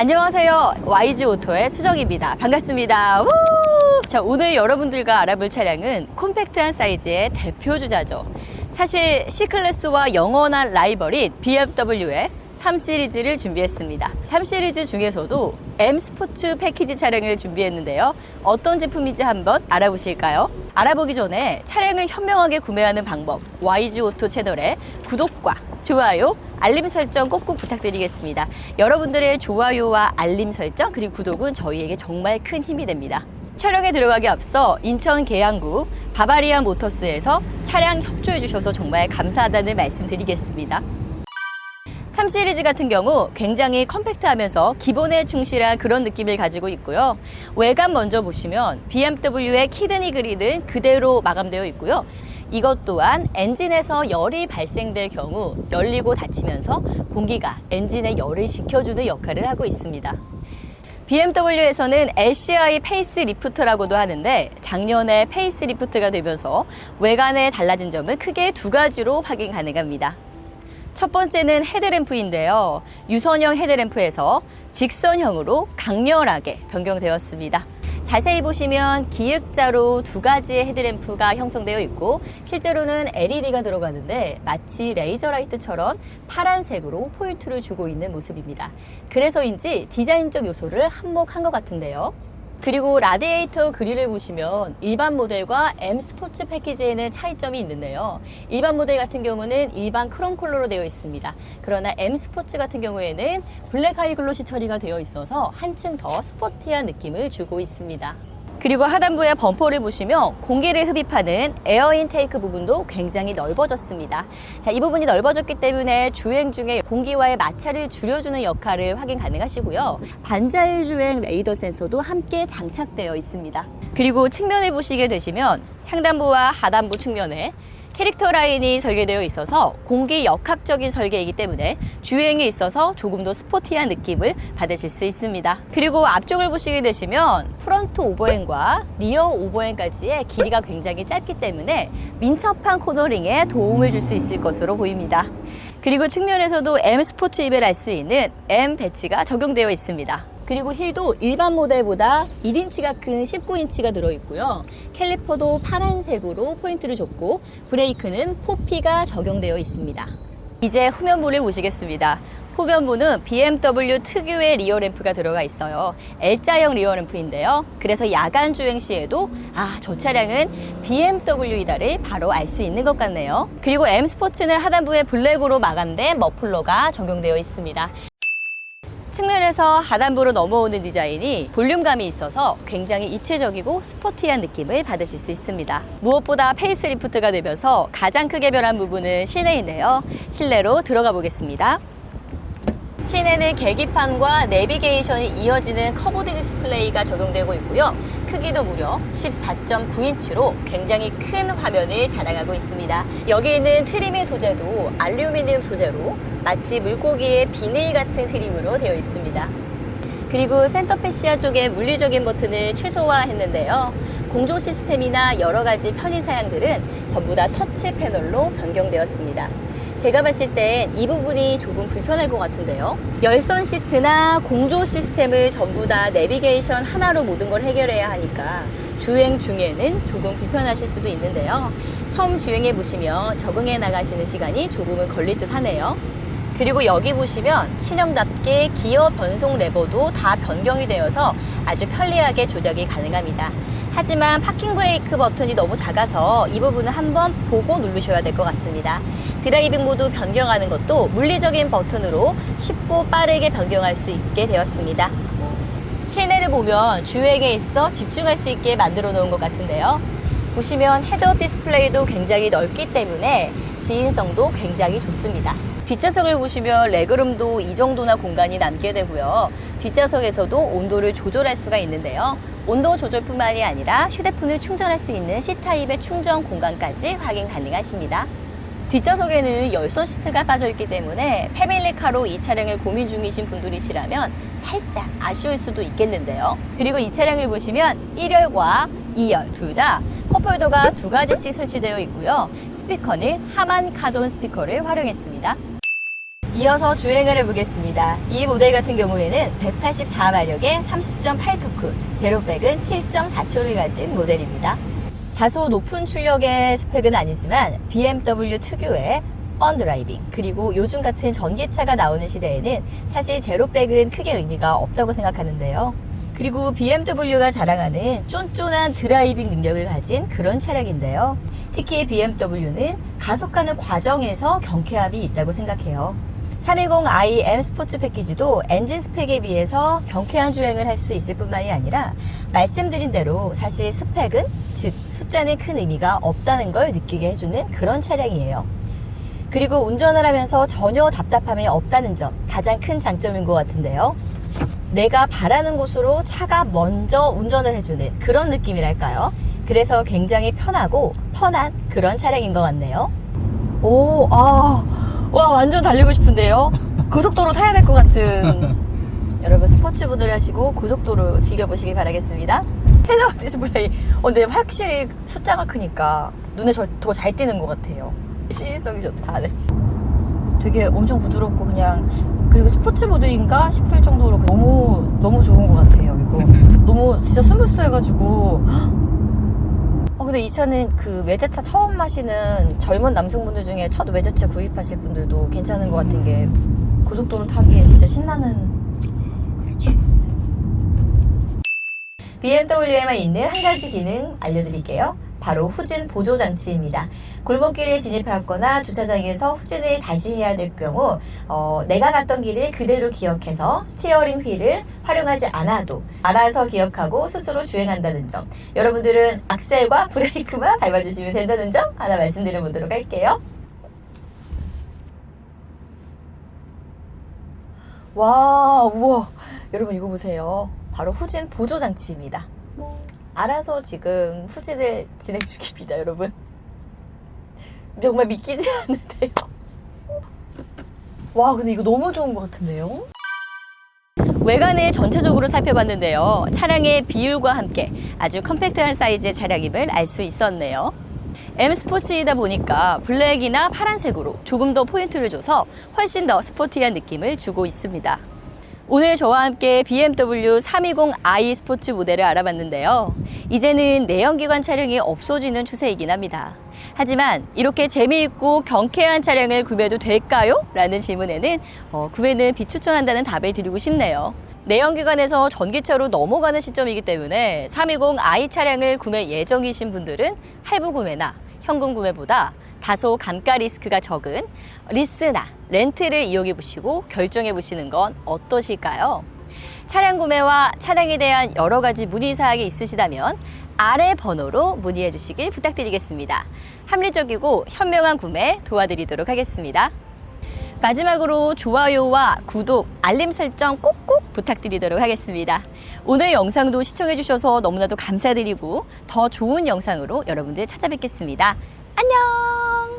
안녕하세요. YG 오토의 수정입니다. 반갑습니다. 우! 자, 오늘 여러분들과 알아볼 차량은 콤팩트한 사이즈의 대표 주자죠. 사실 C클래스와 영원한 라이벌인 BMW의 3 시리즈를 준비했습니다. 3 시리즈 중에서도 M 스포츠 패키지 차량을 준비했는데요. 어떤 제품인지 한번 알아보실까요? 알아보기 전에 차량을 현명하게 구매하는 방법 YG 오토 채널에 구독과 좋아요, 알림 설정 꼭꼭 부탁드리겠습니다. 여러분들의 좋아요와 알림 설정 그리고 구독은 저희에게 정말 큰 힘이 됩니다. 촬영에 들어가기 앞서 인천 계양구 바바리아 모터스에서 차량 협조해 주셔서 정말 감사하다는 말씀 드리겠습니다. 3 시리즈 같은 경우 굉장히 컴팩트하면서 기본에 충실한 그런 느낌을 가지고 있고요. 외관 먼저 보시면 BMW의 키드니 그릴은 그대로 마감되어 있고요. 이것 또한 엔진에서 열이 발생될 경우 열리고 닫히면서 공기가 엔진의 열을 식혀주는 역할을 하고 있습니다. BMW에서는 LCI 페이스 리프트라고도 하는데 작년에 페이스 리프트가 되면서 외관에 달라진 점은 크게 두 가지로 확인 가능합니다. 첫 번째는 헤드램프인데요. 유선형 헤드램프에서 직선형으로 강렬하게 변경되었습니다. 자세히 보시면 기역자로 두 가지의 헤드램프가 형성되어 있고 실제로는 LED가 들어가는데 마치 레이저 라이트처럼 파란색으로 포인트를 주고 있는 모습입니다. 그래서인지 디자인적 요소를 한몫한 것 같은데요. 그리고 라디에이터 그릴을 보시면 일반 모델과 M 스포츠 패키지에는 차이점이 있는데요. 일반 모델 같은 경우는 일반 크롬 컬러로 되어 있습니다. 그러나 M 스포츠 같은 경우에는 블랙 하이글로시 처리가 되어 있어서 한층 더 스포티한 느낌을 주고 있습니다. 그리고 하단부의 범퍼를 보시면 공기를 흡입하는 에어 인테이크 부분도 굉장히 넓어졌습니다. 자, 이 부분이 넓어졌기 때문에 주행 중에 공기와의 마찰을 줄여주는 역할을 확인 가능하시고요. 반자율 주행 레이더 센서도 함께 장착되어 있습니다. 그리고 측면을 보시게 되시면 상단부와 하단부 측면에 캐릭터 라인이 설계되어 있어서 공기 역학적인 설계이기 때문에 주행에 있어서 조금 더 스포티한 느낌을 받으실 수 있습니다. 그리고 앞쪽을 보시게 되시면 프런트 오버행과 리어 오버행까지의 길이가 굉장히 짧기 때문에 민첩한 코너링에 도움을 줄 수 있을 것으로 보입니다. 그리고 측면에서도 M 스포츠 입을 알수 있는 M 배치가 적용되어 있습니다. 그리고 힐도 일반 모델보다 1인치가 큰 19인치가 들어있고요. 캘리퍼도 파란색으로 포인트를 줬고 브레이크는 포피가 적용되어 있습니다. 이제 후면부를 보시겠습니다. 후면부는 BMW 특유의 리어 램프가 들어가 있어요. L자형 리어 램프인데요. 그래서 야간 주행 시에도 아, 저 차량은 BMW이다를 바로 알 수 있는 것 같네요. 그리고 M 스포츠는 하단부에 블랙으로 마감된 머플러가 적용되어 있습니다. 측면에서 하단부로 넘어오는 디자인이 볼륨감이 있어서 굉장히 입체적이고 스포티한 느낌을 받으실 수 있습니다. 무엇보다 페이스리프트가 되면서 가장 크게 변한 부분은 실내인데요. 실내로 들어가 보겠습니다. 시내는 계기판과 내비게이션이 이어지는 커브드 디스플레이가 적용되고 있고요. 크기도 무려 14.9인치로 굉장히 큰 화면을 자랑하고 있습니다. 여기 있는 트림의 소재도 알루미늄 소재로 마치 물고기의 비닐 같은 트림으로 되어 있습니다. 그리고 센터 패시아 쪽의 물리적인 버튼을 최소화했는데요. 공조 시스템이나 여러 가지 편의 사양들은 전부 다 터치 패널로 변경되었습니다. 제가 봤을 땐 이 부분이 조금 불편할 것 같은데요. 열선 시트나 공조 시스템을 전부 다 내비게이션 하나로 모든 걸 해결해야 하니까 주행 중에는 조금 불편하실 수도 있는데요. 처음 주행해 보시면 적응해 나가시는 시간이 조금은 걸릴 듯 하네요. 그리고 여기 보시면 신형답게 기어 변속 레버도 다 변경이 되어서 아주 편리하게 조작이 가능합니다. 하지만 파킹 브레이크 버튼이 너무 작아서 이 부분은 한번 보고 누르셔야 될 것 같습니다. 드라이빙 모드 변경하는 것도 물리적인 버튼으로 쉽고 빠르게 변경할 수 있게 되었습니다. 실내를 보면 주행에 있어 집중할 수 있게 만들어 놓은 것 같은데요. 보시면 헤드업 디스플레이도 굉장히 넓기 때문에 지인성도 굉장히 좋습니다. 뒷좌석을 보시면 레그룸도 이 정도나 공간이 남게 되고요. 뒷좌석에서도 온도를 조절할 수가 있는데요. 온도 조절뿐만이 아니라 휴대폰을 충전할 수 있는 C타입의 충전 공간까지 확인 가능하십니다. 뒷좌석에는 열선 시트가 빠져 있기 때문에 패밀리카로 이 차량을 고민 중이신 분들이시라면 살짝 아쉬울 수도 있겠는데요. 그리고 이 차량을 보시면 1열과 2열 둘 다 컵홀더가 두 가지씩 설치되어 있고요. 스피커는 하만 카돈 스피커를 활용했습니다. 이어서 주행을 해보겠습니다. 이 모델 같은 경우에는 184마력의 30.8토크, 제로백은 7.4초를 가진 모델입니다. 다소 높은 출력의 스펙은 아니지만 BMW 특유의 펀 드라이빙 그리고 요즘 같은 전기차가 나오는 시대에는 사실 제로백은 크게 의미가 없다고 생각하는데요. 그리고 BMW가 자랑하는 쫀쫀한 드라이빙 능력을 가진 그런 차량인데요. 특히 BMW는 가속하는 과정에서 경쾌함이 있다고 생각해요. 320i M 스포츠 패키지도 엔진 스펙에 비해서 경쾌한 주행을 할 수 있을 뿐만이 아니라 말씀드린 대로 사실 스펙은 즉 숫자는 큰 의미가 없다는 걸 느끼게 해주는 그런 차량이에요. 그리고 운전을 하면서 전혀 답답함이 없다는 점 가장 큰 장점인 것 같은데요. 내가 바라는 곳으로 차가 먼저 운전을 해주는 그런 느낌이랄까요? 그래서 굉장히 편하고 편한 그런 차량인 것 같네요. 오, 아, 와, 완전 달리고 싶은데요? 고속도로 타야 될 것 같은. 여러분, 스포츠보드를 하시고 고속도로 즐겨보시길 바라겠습니다. 헤드업 디스플레이. 어, 근데 확실히 숫자가 크니까 눈에 더 잘 띄는 것 같아요. 시인성이 좋다. 네. 되게 엄청 부드럽고 그냥 그리고 스포츠보드인가 싶을 정도로 너무 너무 좋은 것 같아요 이거 너무 진짜 스무스해가지고 어 근데 이 차는 그 외제차 처음 마시는 젊은 남성분들 중에 첫 외제차 구입하실 분들도 괜찮은 것 같은 게 고속도로 타기에 진짜 신나는 BMW에만 있는 한 가지 기능 알려드릴게요. 바로 후진 보조 장치입니다. 골목길에 진입하거나 주차장에서 후진을 다시 해야 될 경우 어, 내가 갔던 길을 그대로 기억해서 스티어링 휠을 활용하지 않아도 알아서 기억하고 스스로 주행한다는 점 여러분들은 악셀과 브레이크만 밟아주시면 된다는 점 하나 말씀드려 보도록 할게요. 와 우와 여러분 이거 보세요. 바로 후진 보조 장치입니다. 알아서 지금 후진을 진행 중입니다, 여러분. 정말 믿기지 않는데요. 와, 근데 이거 너무 좋은 것 같은데요? 외관을 전체적으로 살펴봤는데요. 차량의 비율과 함께 아주 컴팩트한 사이즈의 차량임을 알 수 있었네요. M 스포츠이다 보니까 블랙이나 파란색으로 조금 더 포인트를 줘서 훨씬 더 스포티한 느낌을 주고 있습니다. 오늘 저와 함께 BMW 320i 스포츠 모델을 알아봤는데요. 이제는 내연기관 차량이 없어지는 추세이긴 합니다. 하지만 이렇게 재미있고 경쾌한 차량을 구매해도 될까요? 라는 질문에는 어, 구매는 비추천한다는 답을 드리고 싶네요. 내연기관에서 전기차로 넘어가는 시점이기 때문에 320i 차량을 구매 예정이신 분들은 할부 구매나 현금 구매보다 다소 감가 리스크가 적은 리스나 렌트를 이용해 보시고 결정해 보시는 건 어떠실까요? 차량 구매와 차량에 대한 여러 가지 문의 사항이 있으시다면 아래 번호로 문의해 주시길 부탁드리겠습니다. 합리적이고 현명한 구매 도와드리도록 하겠습니다. 마지막으로 좋아요와 구독, 알림 설정 꼭꼭 부탁드리도록 하겠습니다. 오늘 영상도 시청해 주셔서 너무나도 감사드리고 더 좋은 영상으로 여러분들 찾아뵙겠습니다. 안녕!